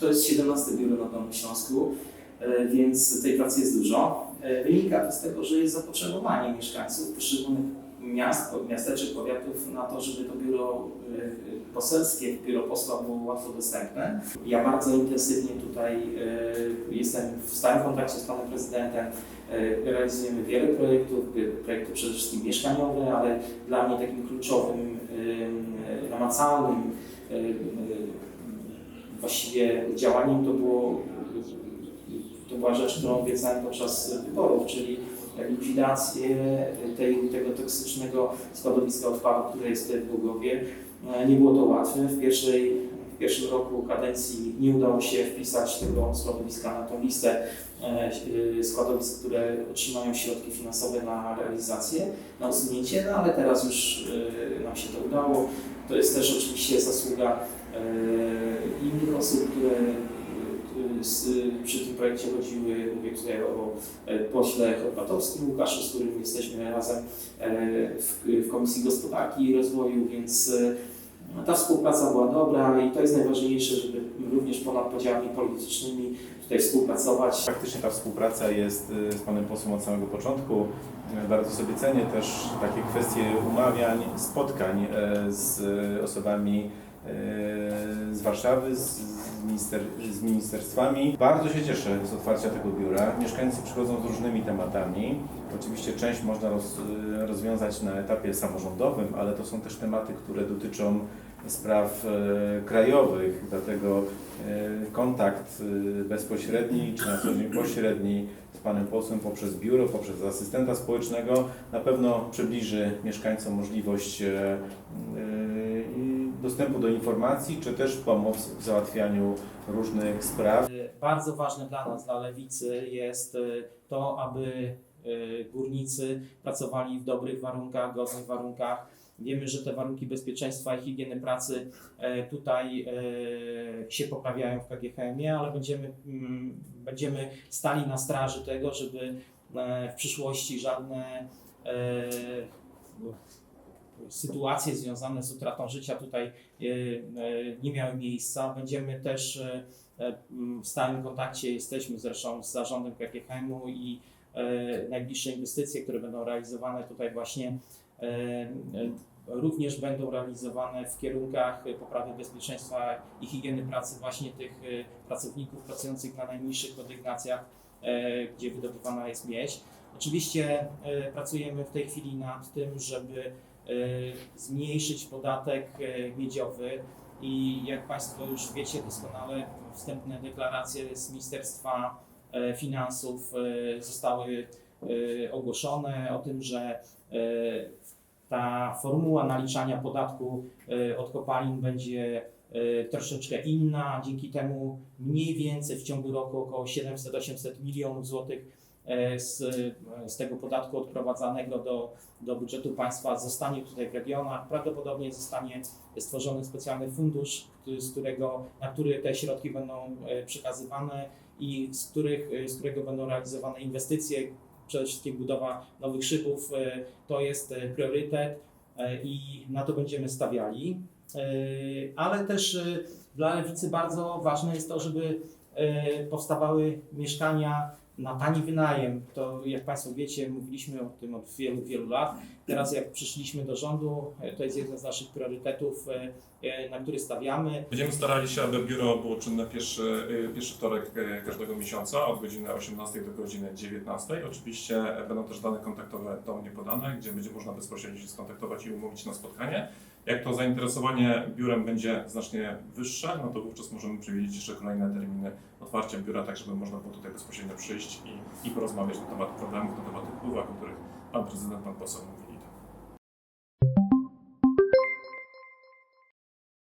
To jest 17 biuro na Dolnym Śląsku, e, więc tej pracy jest dużo. E, Wynika to z tego, że jest zapotrzebowanie mieszkańców poszczególnych miast, miasteczek, powiatów na to, żeby to biuro e, poselskie, biuro posła było łatwo dostępne. Ja bardzo intensywnie tutaj jestem w stałym kontakcie z panem prezydentem. Realizujemy wiele projektów, projekty przede wszystkim mieszkaniowe, ale dla mnie takim kluczowym, namacalnym właściwie działaniem to było to była rzecz, którą obiecałem podczas wyborów, czyli likwidację tej, tego toksycznego składowiska odpadów, które jest w Głogowie. E, Nie było to łatwe. W, pierwszej, w pierwszym roku kadencji nie udało się wpisać tego składowiska na tą listę e, e, składowisk, które otrzymają środki finansowe na realizację, na usunięcie, no ale teraz już nam się to udało. To jest też oczywiście zasługa innych osób, które e, z, przy tym projekcie chodziły, mówię tutaj o e, pośle Chorwatowskim Łukaszu, z którym jesteśmy razem e, w, w Komisji Gospodarki i Rozwoju, więc e, no, ta współpraca była dobra i to jest najważniejsze, żeby również ponad podziałami politycznymi tutaj współpracować. Faktycznie ta współpraca jest z Panem Posłem od samego początku. Bardzo sobie cenię też takie kwestie umawiań, spotkań e, z osobami e, z Warszawy, z, minister, z ministerstwami. Bardzo się cieszę z otwarcia tego biura. Mieszkańcy przychodzą z różnymi tematami. Oczywiście część można roz, rozwiązać na etapie samorządowym, ale to są też tematy, które dotyczą spraw e, krajowych, dlatego e, kontakt e, bezpośredni czy na co dzień pośredni z Panem Posłem poprzez biuro, poprzez asystenta społecznego na pewno przybliży mieszkańcom możliwość e, e, dostępu do informacji, czy też pomoc w załatwianiu różnych spraw. Bardzo ważne dla nas, dla lewicy, jest e, to, aby e, górnicy pracowali w dobrych warunkach, godnych warunkach. Wiemy, że te warunki bezpieczeństwa i higieny pracy e, tutaj e, się poprawiają w KGHM-ie, ale będziemy, mm, będziemy stali na straży tego, żeby e, w przyszłości żadne sytuacje związane z utratą życia tutaj e, e, nie miały miejsca. Będziemy też e, w stałym kontakcie jesteśmy zresztą z zarządem KGHM-u i najbliższe inwestycje, które będą realizowane tutaj właśnie również będą realizowane w kierunkach poprawy bezpieczeństwa i higieny pracy właśnie tych pracowników pracujących na najniższych kondygnacjach, gdzie wydobywana jest miedź. Oczywiście pracujemy w tej chwili nad tym, żeby zmniejszyć podatek e, miedziowy i jak Państwo już wiecie doskonale, wstępne deklaracje z Ministerstwa e, Finansów e, zostały e, ogłoszone o tym, że e, ta formuła naliczania podatku e, od kopalin będzie e, troszeczkę inna. Dzięki temu mniej więcej w ciągu roku około 700-800 milionów złotych e, z, z tego podatku odprowadzanego do, do budżetu państwa zostanie tutaj w regionach. Prawdopodobnie zostanie stworzony specjalny fundusz, z którego, na który te środki będą e, przekazywane i z, których, e, z którego będą realizowane inwestycje, przede wszystkim budowa nowych szybów. e, To jest e, priorytet e, i na to będziemy stawiali. E, Ale też e, dla lewicy bardzo ważne jest to, żeby e, powstawały mieszkania na tani wynajem. To jak Państwo wiecie, mówiliśmy o tym od wielu, wielu lat. Teraz jak przyszliśmy do rządu, e, to jest jeden z naszych priorytetów, e, e, na który stawiamy. Będziemy starali się, aby biuro było czynne pierwszy, y, pierwszy wtorek każdego miesiąca od godziny 18 do godziny 19. Oczywiście będą też dane kontaktowe do mnie podane, gdzie będzie można bezpośrednio się skontaktować i umówić na spotkanie. Jak to zainteresowanie biurem będzie znacznie wyższe, no to wówczas możemy przewidzieć jeszcze kolejne terminy otwarcia biura, tak żeby można było tutaj bezpośrednio przyjść i, i porozmawiać na temat problemów, na temat tych uwag, o których Pan Prezydent, Pan Poseł mówił.